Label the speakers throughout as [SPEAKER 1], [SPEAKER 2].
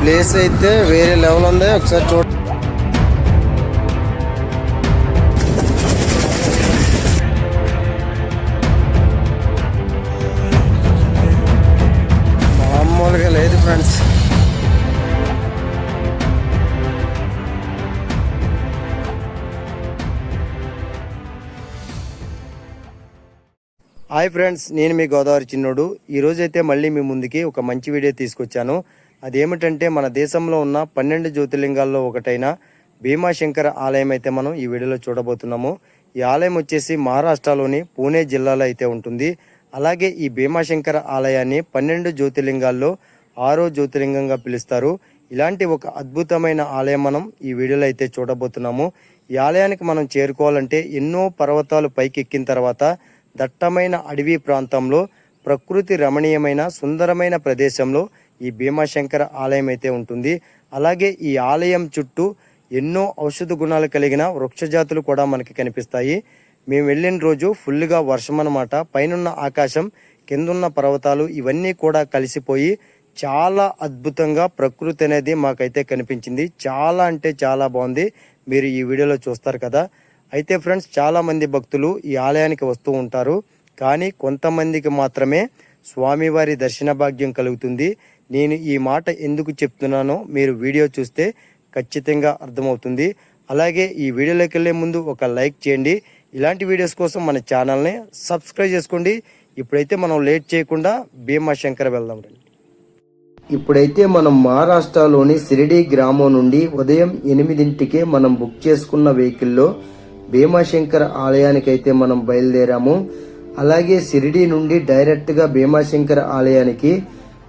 [SPEAKER 1] Place అయితే వేరే level ఉంది ఒకసారి చూడ మామూలుగా లేదు ఫ్రెండ్స్ హాయ్ ఫ్రెండ్స్ నేను మీ గోదావరి చిన్నోడు. ఈరోజైతే అయితే మళ్ళీ మీ ముందుకి ఒక మంచి వీడియో తీసుకొచ్చాను. అదేమిటంటే మన దేశంలో ఉన్న పన్నెండు జ్యోతిర్లింగాల్లో ఒకటైన భీమాశంకర ఆలయం అయితే మనం ఈ వీడియోలో చూడబోతున్నాము. ఈ ఆలయం వచ్చేసి మహారాష్ట్రలోని పూణే జిల్లాలో అయితే ఉంటుంది. అలాగే ఈ భీమాశంకర ఆలయాన్ని పన్నెండు జ్యోతిర్లింగాల్లో ఆరో జ్యోతిర్లింగంగా పిలుస్తారు. ఇలాంటి ఒక అద్భుతమైన ఆలయం మనం ఈ వీడియోలో అయితే చూడబోతున్నాము. ఈ ఆలయానికి మనం చేరుకోవాలంటే ఎన్నో పర్వతాలు పైకెక్కిన తర్వాత దట్టమైన అడవి ప్రాంతంలో ప్రకృతి రమణీయమైన సుందరమైన ప్రదేశంలో ఈ భీమాశంకర ఆలయం అయితే ఉంటుంది. అలాగే ఈ ఆలయం చుట్టూ ఎన్నో ఔషధ గుణాలు కలిగిన వృక్షజాతులు కూడా మనకి కనిపిస్తాయి. మేము వెళ్ళిన రోజు ఫుల్గా వర్షం అన్నమాట. పైనున్న ఆకాశం కిందున్న పర్వతాలు ఇవన్నీ కూడా కలిసిపోయి చాలా అద్భుతంగా ప్రకృతి అనేది మాకైతే కనిపించింది. చాలా అంటే చాలా బాగుంది. మీరు ఈ వీడియోలో చూస్తారు కదా. అయితే ఫ్రెండ్స్ చాలామంది భక్తులు ఈ ఆలయానికి వస్తూ ఉంటారు. కానీ కొంతమందికి మాత్రమే స్వామివారి దర్శన భాగ్యం కలుగుతుంది. నేను ఈ మాట ఎందుకు చెప్తున్నానో మీరు వీడియో చూస్తే ఖచ్చితంగా అర్థమవుతుంది. అలాగే ఈ వీడియోలోకి వెళ్ళే ముందు ఒక లైక్ చేయండి. ఇలాంటి వీడియోస్ కోసం మన ఛానల్ని సబ్స్క్రైబ్ చేసుకోండి. ఇప్పుడైతే మనం లేట్ చేయకుండా భీమాశంకర్ వెళ్దాం రండి. ఇప్పుడైతే మనం మహారాష్ట్రలోని సిరిడి గ్రామం నుండి ఉదయం ఎనిమిదింటికే మనం బుక్ చేసుకున్న వెహికల్లో భీమాశంకర ఆలయానికి అయితే మనం బయలుదేరాము. అలాగే సిరిడి నుండి డైరెక్ట్గా భీమాశంకర్ భీమాశంకర ఆలయానికి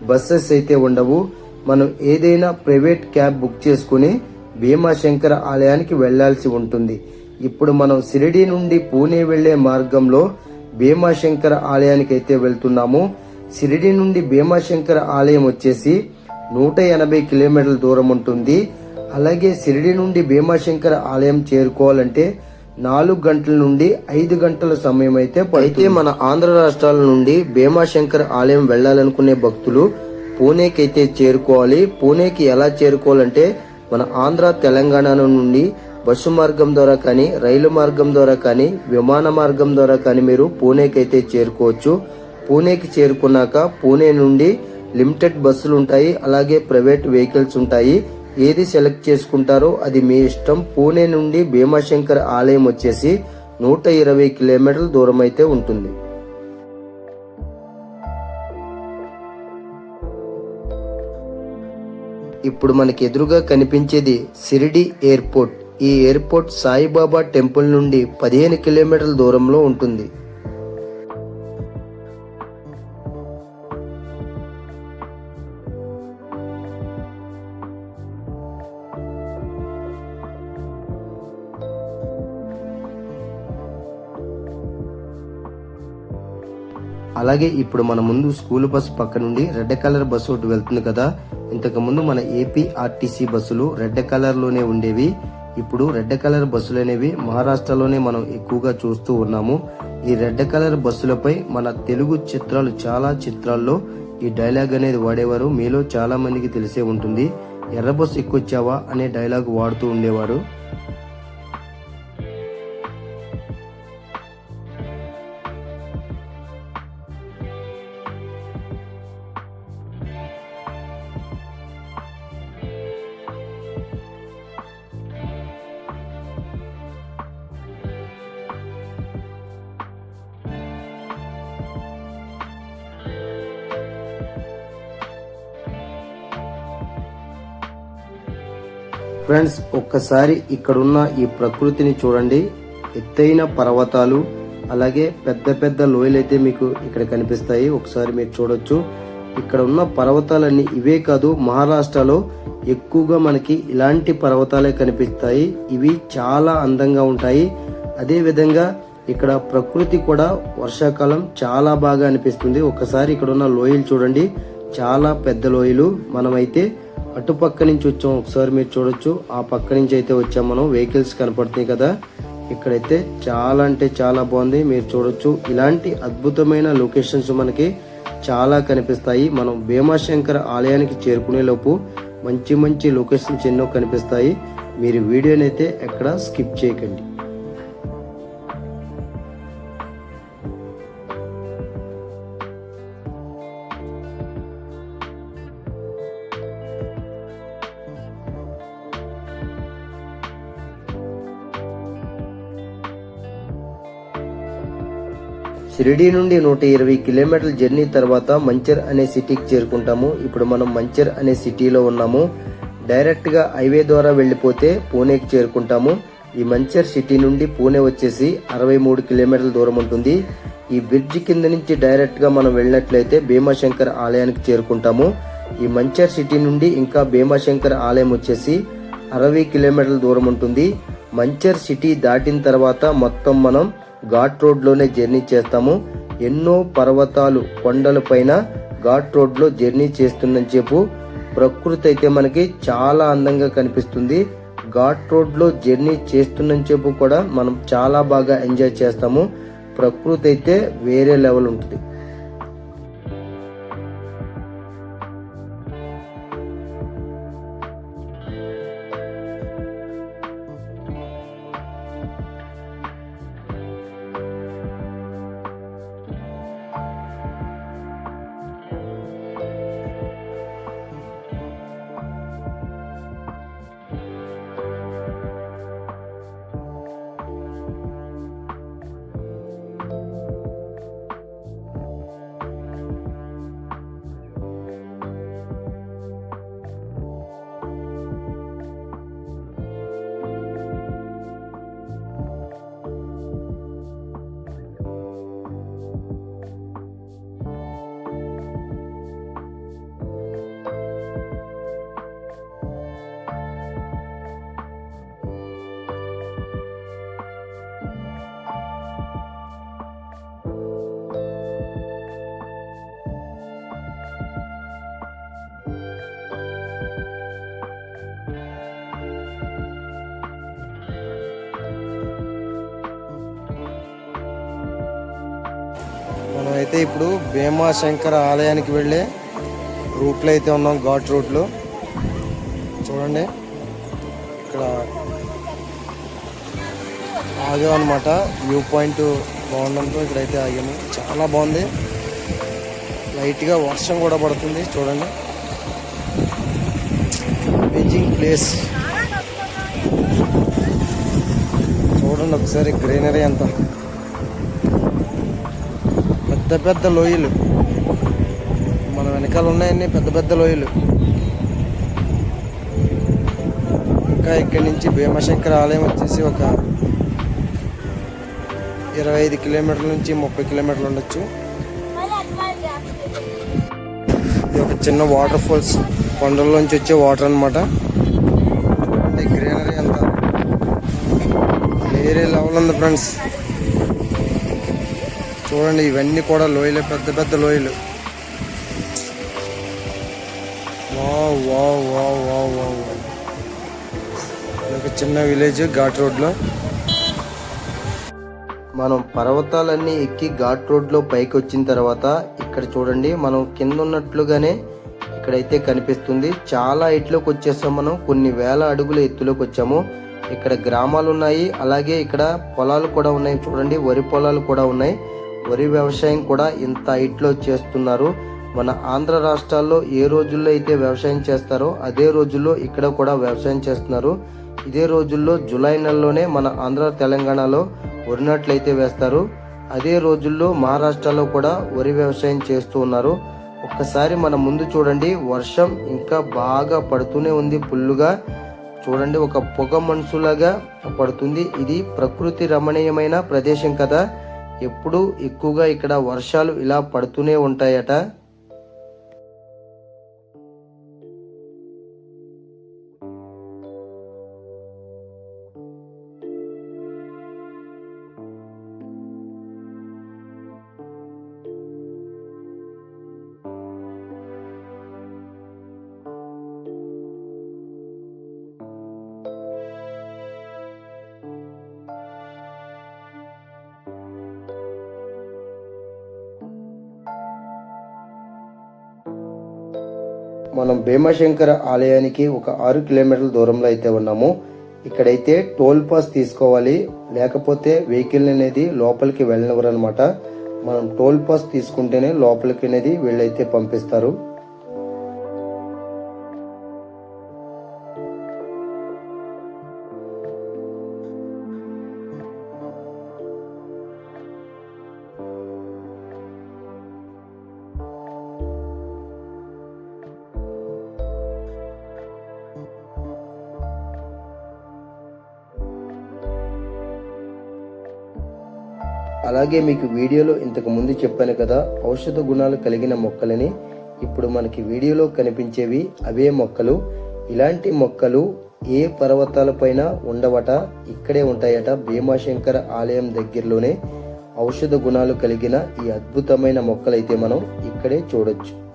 [SPEAKER 1] బస్సెస్ అయితే ఉండవు. మనం ఏదైనా ప్రైవేట్ క్యాబ్ బుక్ చేసుకుని భీమాశంకర ఆలయానికి వెళ్ళాల్సి ఉంటుంది. ఇప్పుడు మనం సిరిడి నుండి పూణే వెళ్ళే మార్గంలో భీమాశంకర ఆలయానికి అయితే వెళ్తున్నాము. సిరిడి నుండి భీమాశంకర ఆలయం వచ్చేసి నూట ఎనభై కిలోమీటర్ల దూరం ఉంటుంది. అలాగే సిరిడి నుండి భీమాశంకర ఆలయం చేరుకోవాలంటే నాలుగు గంటల నుండి ఐదు గంటల సమయం అయితే అయితే మన ఆంధ్ర రాష్ట్రాల నుండి భీమాశంకర్ ఆలయం వెళ్ళాలనుకునే భక్తులు పూణేకి అయితే చేరుకోవాలి. పూణేకి ఎలా చేరుకోవాలంటే మన ఆంధ్ర తెలంగాణ నుండి బస్సు మార్గం ద్వారా కానీ రైలు మార్గం ద్వారా కానీ విమాన మార్గం ద్వారా కానీ మీరు పూణేకి అయితే చేరుకోవచ్చు. పూణేకి చేరుకున్నాక పూణే నుండి లిమిటెడ్ బస్సులు ఉంటాయి. అలాగే ప్రైవేట్ వెహికల్స్ ఉంటాయి. ఏది సెలెక్ట్ చేసుకుంటారో అది మీ ఇష్టం. పూణే నుండి భీమాశంకర్ ఆలయం వచ్చేసి నూట ఇరవై కిలోమీటర్ల దూరం అయితే ఉంటుంది. ఇప్పుడు మనకి ఎదురుగా కనిపించేది సిరిడి ఎయిర్పోర్ట్. ఈ ఎయిర్పోర్ట్ సాయిబాబా టెంపుల్ నుండి పదిహేను కిలోమీటర్ల దూరంలో ఉంటుంది. అలాగే ఇప్పుడు మన ముందు స్కూల్ బస్సు పక్క నుండి రెడ్ కలర్ బస్సు ఒకటి వెళ్తుంది కదా. ఇంతకు ముందు మన ఏపీ ఆర్టీసీ బస్సులు రెడ్ కలర్లోనే ఉండేవి. ఇప్పుడు రెడ్ కలర్ బస్సులు అనేవి మహారాష్ట్రలోనే మనం ఎక్కువగా చూస్తూ ఉన్నాము. ఈ రెడ్ కలర్ బస్సులపై మన తెలుగు చిత్రాలు చాలా చిత్రాల్లో ఈ డైలాగ్ అనేది వాడేవారు. మీలో చాలా మందికి తెలిసే ఉంటుంది. ఎర్ర బస్సు ఎక్కువచ్చావా? అనే డైలాగ్ వాడుతూ ఉండేవారు. ఫ్రెండ్స్ ఒక్కసారి ఇక్కడున్న ఈ ప్రకృతిని చూడండి. ఎత్తైన పర్వతాలు అలాగే పెద్ద పెద్ద లోయలు అయితే మీకు ఇక్కడ కనిపిస్తాయి. ఒకసారి మీరు చూడొచ్చు. ఇక్కడ ఉన్న పర్వతాలన్నీ ఇవే కాదు మహారాష్ట్రలో ఎక్కువగా మనకి ఇలాంటి పర్వతాలే కనిపిస్తాయి. ఇవి చాలా అందంగా ఉంటాయి. అదే విధంగా ఇక్కడ ప్రకృతి కూడా వర్షాకాలం చాలా బాగా అనిపిస్తుంది. ఒకసారి ఇక్కడ ఉన్న లోయలు చూడండి. చాలా పెద్ద లోయలు. మనమైతే అటుపక్క నుంచి వచ్చాం. ఒకసారి మీరు చూడొచ్చు. ఆ పక్క నుంచి అయితే వచ్చాం మనం. వెహికల్స్ కనపడుతున్నాయి కదా. ఇక్కడైతే చాలా అంటే చాలా బాగుంది. మీరు చూడొచ్చు. ఇలాంటి అద్భుతమైన లొకేషన్స్ మనకి చాలా కనిపిస్తాయి. మనం భీమాశంకర్ ఆలయానికి చేరుకునే లోపు మంచి మంచి లొకేషన్స్ ఎన్నో కనిపిస్తాయి. మీరు వీడియోని అయితే ఎక్కడ స్కిప్ చేయకండి. షిరిడి నుండి నూట ఇరవై కిలోమీటర్ల జర్నీ తర్వాత మంచర్ అనే సిటీకి చేరుకుంటాము. ఇప్పుడు మనం మంచర్ అనే సిటీలో ఉన్నాము. డైరెక్ట్గా హైవే ద్వారా వెళ్ళిపోతే పూణేకి చేరుకుంటాము. ఈ మంచర్ సిటీ నుండి పూణే వచ్చేసి అరవై మూడు కిలోమీటర్ల దూరం ఉంటుంది. ఈ బ్రిడ్జ్ కింద నుంచి డైరెక్ట్గా మనం వెళ్ళినట్లయితే భీమాశంకర్ ఆలయానికి చేరుకుంటాము. ఈ మంచర్ సిటీ నుండి ఇంకా భీమాశంకర్ ఆలయం వచ్చేసి అరవై కిలోమీటర్ల దూరం ఉంటుంది. మంచర్ సిటీ దాటిన తర్వాత మొత్తం మనం ఘాట్ రోడ్లోనే జర్నీ చేస్తాము. ఎన్నో పర్వతాలు కొండల పైన ఘాట్ రోడ్లో జర్నీ చేస్తున్నని చెప్పు. ప్రకృతి అయితే మనకి చాలా అందంగా కనిపిస్తుంది. ఘాట్ రోడ్లో జర్నీ చేస్తున్నని చెప్పు కూడా మనం చాలా బాగా ఎంజాయ్ చేస్తాము. ప్రకృతి అయితే వేరే లెవెల్ ఉంటుంది. అయితే ఇప్పుడు భీమాశంకర ఆలయానికి వెళ్ళే రూట్లో అయితే ఉన్నాం ఘాట్ రూట్లో. చూడండి. ఇక్కడ ఆగామన్నమాట వ్యూ పాయింట్ బాగుండడంతో ఇక్కడైతే ఆగాము. చాలా బాగుంది. లైట్గా వర్షం కూడా పడుతుంది. చూడండి. Beijing place. చూడండి ఒకసారి గ్రీనరీ అంతా. పెద్ద పెద్ద లోయలు. మన వెనకాల ఉన్నాయన్నీ పెద్ద పెద్ద లోయలు. ఇంకా ఇక్కడి నుంచి భీమశంకర ఆలయం వచ్చేసి ఒక ఇరవై ఐదు కిలోమీటర్ల నుంచి ముప్పై కిలోమీటర్లు ఉండొచ్చు. ఇది ఒక చిన్న వాటర్ ఫాల్స్ కొండల్లోంచి వచ్చే వాటర్ అనమాట గ్రీనరీ అంతా. వేరే లెవెల్ ఉంది ఫ్రెండ్స్ చూడండి ఇవన్నీ కూడా లోయలు పెద్ద పెద్ద లోయలు. వావ్ వావ్ ఇది ఒక చిన్న విలేజ్ ఘాట్ రోడ్లో. మనం పర్వతాలన్నీ ఎక్కి ఘాట్ రోడ్లో పైకి వచ్చిన తర్వాత ఇక్కడ చూడండి మనం కింద ఉన్నట్లుగానే ఇక్కడైతే కనిపిస్తుంది. చాలా ఎట్లోకి వచ్చేసాం మనం. కొన్ని వేల అడుగుల ఎత్తులోకి వచ్చాము. ఇక్కడ గ్రామాలు ఉన్నాయి అలాగే ఇక్కడ పొలాలు కూడా ఉన్నాయి. చూడండి వరి పొలాలు కూడా ఉన్నాయి. వరి వ్యవసాయం కూడా ఇంత హైట్లో చేస్తున్నారు. మన ఆంధ్ర రాష్ట్రాల్లో ఏ రోజుల్లో అయితే వ్యవసాయం చేస్తారో అదే రోజుల్లో ఇక్కడ కూడా వ్యవసాయం చేస్తున్నారు. ఇదే రోజుల్లో జూలై నెలలోనే మన ఆంధ్ర తెలంగాణలో వరి నాట్లు వేస్తారు. అదే రోజుల్లో మహారాష్ట్రలో కూడా వరి వ్యవసాయం చేస్తూ ఉన్నారు. ఒక్కసారి మన ముందు చూడండి. వర్షం ఇంకా బాగా పడుతూనే ఉంది ఫుల్లుగా. చూడండి ఒక పొగ మనసులాగా పడుతుంది. ఇది ప్రకృతి రమణీయమైన ప్రదేశం కదా. ఎప్పుడు ఎక్కువగా ఇక్కడ వర్షాలు ఇలా పడుతూనే ఉంటాయట. మనం భీమశంకర ఆలయానికి ఒక ఆరు కిలోమీటర్ల దూరంలో అయితే ఉన్నాము. ఇక్కడైతే టోల్ పాస్ తీసుకోవాలి. లేకపోతే వెహికల్ అనేది లోపలికి వెళ్ళనివ్వరు అనమాట మనం టోల్ పాస్ తీసుకుంటేనే లోపలికి అనేది వీళ్ళైతే పంపిస్తారు. అలాగే మీకు వీడియోలో ఇంతకు ముందు చెప్పాను కదా ఔషధ గుణాలు కలిగిన మొక్కలని. ఇప్పుడు మనకి వీడియోలో కనిపించేవి అవే మొక్కలు. ఇలాంటి మొక్కలు ఏ పర్వతాలపైన ఉండవట ఇక్కడే ఉంటాయట భీమాశంకర ఆలయం దగ్గరలోనే. ఔషధ గుణాలు కలిగిన ఈ అద్భుతమైన మొక్కలైతే మనం ఇక్కడే చూడొచ్చు.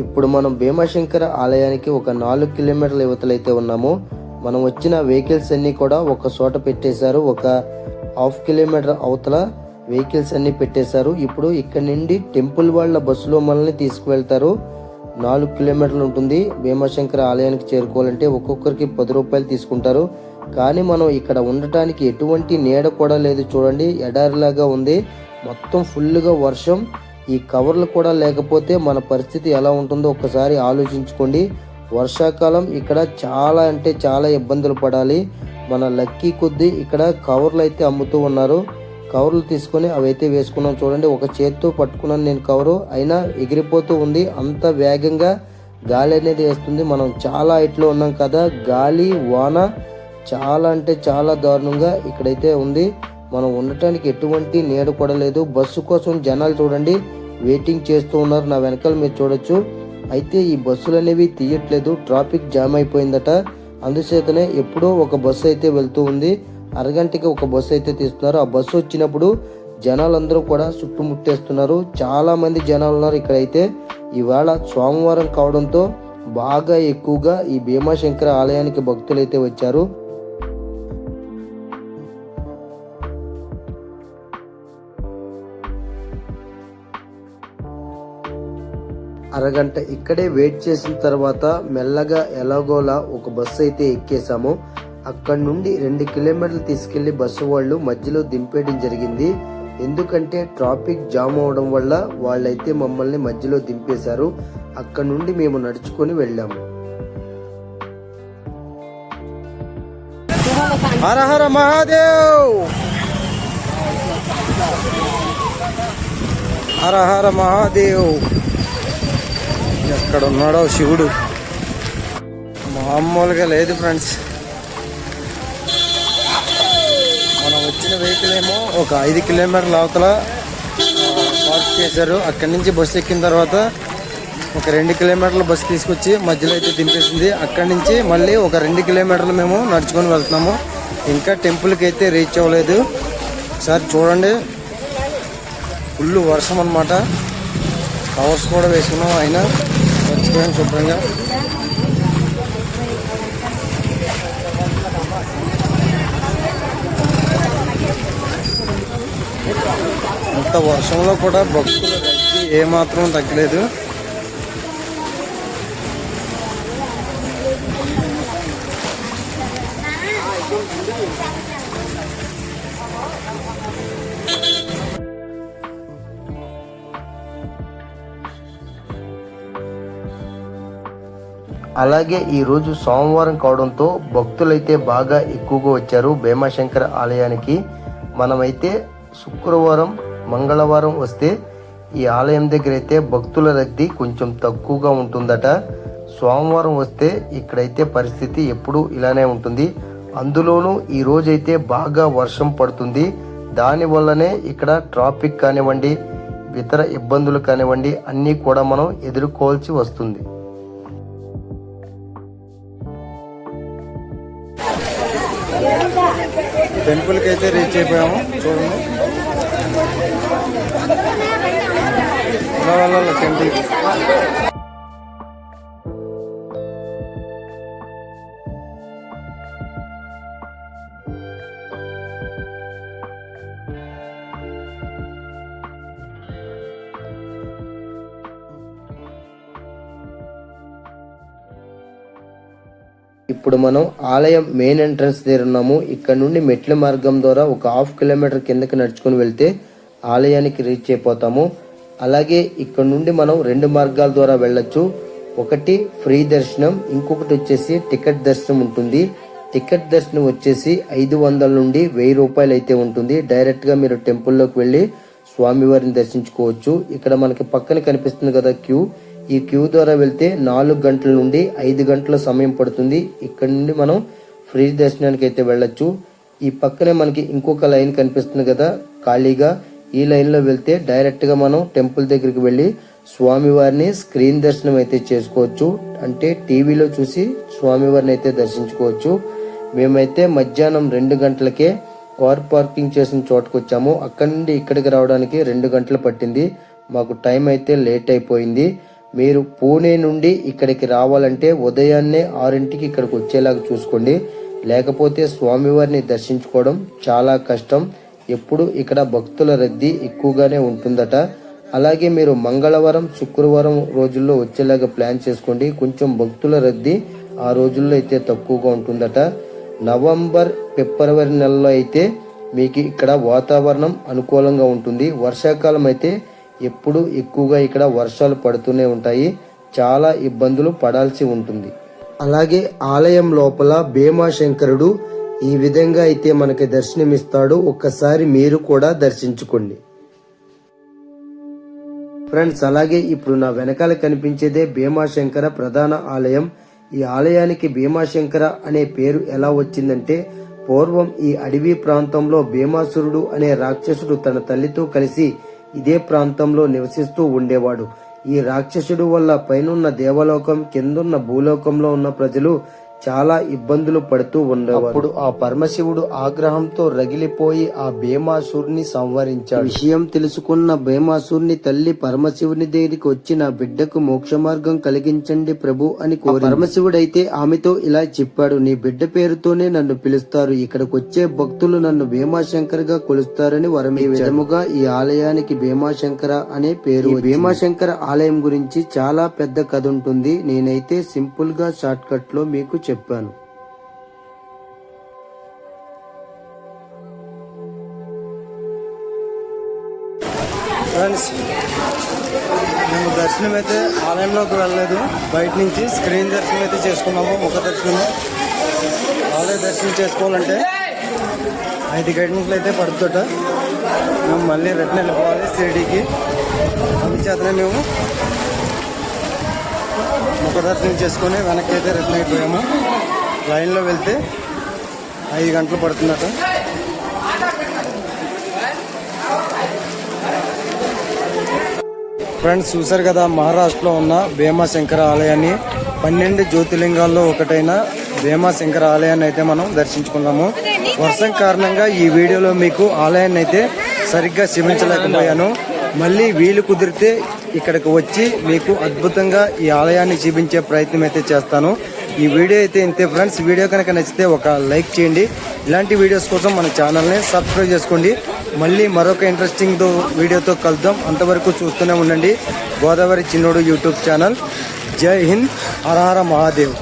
[SPEAKER 1] ఇప్పుడు మనం భీమాశంకర ఆలయానికి ఒక నాలుగు కిలోమీటర్ల యువతలైతే ఉన్నాము మనం వచ్చిన వెహికల్స్ అన్నీ కూడా ఒక చోట పెట్టేశారు ఒక హాఫ్ కిలోమీటర్ అవతల వెహికల్స్ అన్నీ పెట్టేశారు. ఇప్పుడు ఇక్కడ నుండి టెంపుల్ వాళ్ళ బస్సులో మనల్ని తీసుకువెళ్తారు. నాలుగు కిలోమీటర్లు ఉంటుంది. భీమాశంకర ఆలయానికి చేరుకోవాలంటే ఒక్కొక్కరికి పది రూపాయలు తీసుకుంటారు. కానీ మనం ఇక్కడ ఉండటానికి ఎటువంటి నీడ కూడా లేదు. చూడండి ఎడారిలాగా ఉంది. మొత్తం ఫుల్గా వర్షం. ఈ కవర్లు కూడా లేకపోతే మన పరిస్థితి ఎలా ఉంటుందో ఒక్కసారి ఆలోచించుకోండి. వర్షాకాలం ఇక్కడ చాలా అంటే చాలా ఇబ్బందులు పడాలి. మన లక్కీ కొద్దీ ఇక్కడ కవర్లు అయితే అమ్ముతూ ఉన్నారు. కవర్లు తీసుకొని అవి అయితే వేసుకున్నాం. చూడండి ఒక చేత్తో పట్టుకున్నాను నేను కవరు. అయినా ఎగిరిపోతూ ఉంది. అంత వేగంగా గాలి అనేది వేస్తుంది. మనం చాలా హైట్లో ఉన్నాం కదా. గాలి వాన చాలా అంటే చాలా దారుణంగా ఇక్కడైతే ఉంది. మనం ఉండటానికి ఎటువంటి నీడ కూడా లేదు. బస్సు కోసం జనాలు చూడండి. వెయిటింగ్ చేస్తూ ఉన్నారు. నా వెనకాల మీరు చూడొచ్చు. అయితే ఈ బస్సులు అనేవి తీయట్లేదు. ట్రాఫిక్ జామ్ అయిపోయిందట. అందుచేతనే ఎప్పుడో ఒక బస్సు అయితే వెళ్తూ ఉంది. అరగంటకి ఒక బస్సు అయితే తీస్తున్నారు. ఆ బస్సు వచ్చినప్పుడు జనాలందరూ కూడా చుట్టుముట్టేస్తున్నారు. చాలామంది జనాలు ఉన్నారు ఇక్కడైతే. ఇవాళ సోమవారం కావడంతో బాగా ఎక్కువగా ఈ భీమాశంకర ఆలయానికి భక్తులు అయితే వచ్చారు. అరగంట ఇక్కడే వెయిట్ చేసిన తర్వాత మెల్లగా ఎలాగోలా ఒక బస్సు అయితే ఎక్కేసాము అక్కడి నుండి రెండు కిలోమీటర్లు తీసుకెళ్ళి బస్సు వాళ్ళు మధ్యలో దింపేయడం జరిగింది. ఎందుకంటే ట్రాఫిక్ జామ్ అవడం వల్ల వాళ్ళైతే మమ్మల్ని మధ్యలో దింపేశారు. అక్కడి నుండి మేము నడుచుకొని వెళ్ళాము. హర హర మహాదేవ్! హర హర మహాదేవ్! ఎక్కడ ఉన్నాడో శివుడు. మామూలుగా లేదు ఫ్రెండ్స్. మనం వచ్చిన వెహికల్ ఏమో ఒక ఐదు కిలోమీటర్ల అవతల పార్క్ చేశారు. అక్కడి నుంచి బస్సు ఎక్కిన తర్వాత ఒక రెండు కిలోమీటర్ల బస్సు తీసుకొచ్చి మధ్యలో అయితే దింపేసింది. అక్కడి నుంచి మళ్ళీ ఒక రెండు కిలోమీటర్లు మేము నడుచుకొని వెళ్తున్నాము. ఇంకా టెంపుల్కి అయితే రీచ్ అవ్వలేదు. ఒకసారి చూడండి. ఫుల్ వర్షం అనమాట కవర్స్ కూడా వేసుకున్నాం అయినా మర్చిపోయాం శుభ్రంగా అంత వర్షంలో కూడా భక్తులు ఏమాత్రం తగ్గలేదు. అలాగే ఈరోజు సోమవారం కావడంతో భక్తులైతే బాగా ఎక్కువగా వచ్చారు భీమాశంకర ఆలయానికి. మనమైతే శుక్రవారం మంగళవారం వస్తే ఈ ఆలయం దగ్గర అయితే భక్తుల రద్దీ కొంచెం తక్కువగా ఉంటుందట. సోమవారం వస్తే ఇక్కడైతే పరిస్థితి ఎప్పుడూ ఇలానే ఉంటుంది. అందులోనూ ఈ రోజైతే బాగా వర్షం పడుతుంది. దానివల్లనే ఇక్కడ ట్రాఫిక్ కానివ్వండి ఇతర ఇబ్బందులు కానివ్వండి అన్నీ కూడా మనం ఎదుర్కోవాల్సి వస్తుంది. టెంపుల్కి అయితే రీచ్ అయిపోయాము చూడండి. వెళ్ళాలి టెంపుల్కి. ఇప్పుడు మనం ఆలయం మెయిన్ ఎంట్రన్స్ దగ్గర ఉన్నాము. ఇక్కడ నుండి మెట్ల మార్గం ద్వారా ఒక హాఫ్ కిలోమీటర్ కిందకి నడుచుకుని వెళ్తే ఆలయానికి రీచ్ అయిపోతాము. అలాగే ఇక్కడ నుండి మనం రెండు మార్గాల ద్వారా వెళ్ళొచ్చు. ఒకటి ఫ్రీ దర్శనం ఇంకొకటి వచ్చేసి టికెట్ దర్శనం ఉంటుంది. టికెట్ దర్శనం వచ్చేసి ఐదు వందల నుండి వెయ్యి రూపాయలు అయితే ఉంటుంది. డైరెక్ట్గా మీరు టెంపుల్లోకి వెళ్ళి స్వామివారిని దర్శించుకోవచ్చు. ఇక్కడ మనకి పక్కన కనిపిస్తుంది కదా క్యూ. ఈ క్యూ ద్వారా వెళ్తే నాలుగు గంటల నుండి ఐదు గంటల సమయం పడుతుంది. ఇక్కడ నుండి మనం ఫ్రీ దర్శనానికి అయితే వెళ్ళొచ్చు. ఈ పక్కనే మనకి ఇంకొక లైన్ కనిపిస్తుంది కదా ఖాళీగా. ఈ లైన్లో వెళ్తే డైరెక్ట్గా మనం టెంపుల్ దగ్గరికి వెళ్ళి స్వామివారిని స్క్రీన్ దర్శనం అయితే చేసుకోవచ్చు. అంటే టీవీలో చూసి స్వామివారిని అయితే దర్శించుకోవచ్చు. మేమైతే మధ్యాహ్నం రెండు గంటలకే కార్ పార్కింగ్ చేసిన చోటుకు వచ్చాము. అక్కడి నుండి ఇక్కడికి రావడానికి రెండు గంటలు పట్టింది. మాకు టైం అయితే లేట్ అయిపోయింది. మీరు పూణే నుండి ఇక్కడికి రావాలంటే ఉదయాన్నే ఆరింటికి ఇక్కడికి వచ్చేలాగా చూసుకోండి. లేకపోతే స్వామివారిని దర్శించుకోవడం చాలా కష్టం. ఎప్పుడు ఇక్కడ భక్తుల రద్దీ ఎక్కువగానే ఉంటుందట. అలాగే మీరు మంగళవారం శుక్రవారం రోజుల్లో వచ్చేలాగా ప్లాన్ చేసుకోండి. కొంచెం భక్తుల రద్దీ ఆ రోజుల్లో అయితే తక్కువగా ఉంటుందట. నవంబర్ ఫిబ్రవరి నెలలో అయితే మీకు ఇక్కడ వాతావరణం అనుకూలంగా ఉంటుంది. వర్షాకాలం అయితే ఎప్పుడు ఎక్కువగా ఇక్కడ వర్షాలు పడుతూనే ఉంటాయి. చాలా ఇబ్బందులు పడాల్సి ఉంటుంది. అలాగే ఆలయం లోపల భీమాశంకరుడు ఈ విధంగా అయితే మనకి దర్శనమిస్తాడు. ఒక్కసారి మీరు కూడా దర్శించుకోండి. ఫ్రెండ్స్ అలాగే ఇప్పుడు నా వెనకాల కనిపించేదే భీమాశంకర ప్రధాన ఆలయం. ఈ ఆలయానికి భీమాశంకర అనే పేరు ఎలా వచ్చిందంటే పూర్వం ఈ అడవి ప్రాంతంలో భీమాసురుడు అనే రాక్షసుడు తన తల్లితో కలిసి ఇదే ప్రాంతంలో నివసిస్తూ ఉండేవాడు. ఈ రాక్షసుడు వల్ల పైనున్న దేవలోకం కిందున్న భూలోకంలో ఉన్న ప్రజలు చాలా ఇబ్బందులు పడుతూ ఉండేవారు. అప్పుడు ఆ పరమశివుడు ఆగ్రహంతో రగిలిపోయి ఆ భీమాసురుని సంవరించాడు. విషయం తెలుసుకున్న భీమాసురుని తల్లి పరమశివుని దగ్గరికి వచ్చి నా బిడ్డకు మోక్ష మార్గం కలిగించండి ప్రభు అని కోరి పరమశివుడైతే ఆమెతో ఇలా చెప్పాడు నీ బిడ్డ పేరుతోనే నన్ను పిలుస్తారు. ఇక్కడికి వచ్చే భక్తులు నన్ను భీమాశంకర్గా కొలుస్తారని వరం ఈ విధముగా ఈ ఆలయానికి భీమాశంకర అనే పేరు భీమాశంకర ఆలయం గురించి చాలా పెద్ద కథ ఉంటుంది. నేనైతే సింపుల్గా షార్ట్ కట్లో మీకు చెప్పాను.
[SPEAKER 2] ఫ్రెండ్స్ మేము దర్శనం అయితే ఆలయంలోకి వెళ్ళలేదు. బయట నుంచి స్క్రీన్ దర్శనం అయితే చేసుకున్నాము ముఖ దర్శనం ఆలయ దర్శనం చేసుకోవాలంటే ఐదు గంటలు అయితే పడుతుంట మేము మళ్ళీ రిటర్న్ వెళ్ళిపోవాలి షిరిడీకి అందుచేతనే మేము ముఖ దర్శనం చేసుకొని వెనక్కి అయితే రిటర్న్ అయిపోయాము. లైన్లో వెళ్తే ఐదు గంటలు పడుతుందట. ఫ్రెండ్స్ చూసారు కదా మహారాష్ట్రలో ఉన్న భీమాశంకర ఆలయాన్ని. పన్నెండు జ్యోతిర్లింగాల్లో ఒకటైన భీమాశంకర ఆలయాన్ని అయితే మనం దర్శించుకున్నాము. వర్షం కారణంగా ఈ వీడియోలో మీకు ఆలయాన్ని అయితే సరిగ్గా చూపించలేకపోయాను మళ్ళీ వీలు కుదిరితే ఇక్కడికి వచ్చి మీకు అద్భుతంగా ఈ ఆలయాన్ని చూపించే ప్రయత్నం అయితే చేస్తాను. ఈ వీడియో అయితే ఇంతే ఫ్రెండ్స్. వీడియో కనుక నచ్చితే ఒక లైక్ చేయండి. ఇలాంటి వీడియోస్ కోసం మన ఛానల్ని సబ్స్క్రైబ్ చేసుకోండి. మళ్ళీ మరొక ఇంట్రెస్టింగ్ వీడియోతో కలుద్దాం. అంతవరకు చూస్తూనే ఉండండి. గోదావరి చిన్నోడు యూట్యూబ్ ఛానల్. జై హింద్. హరహర మహాదేవ్.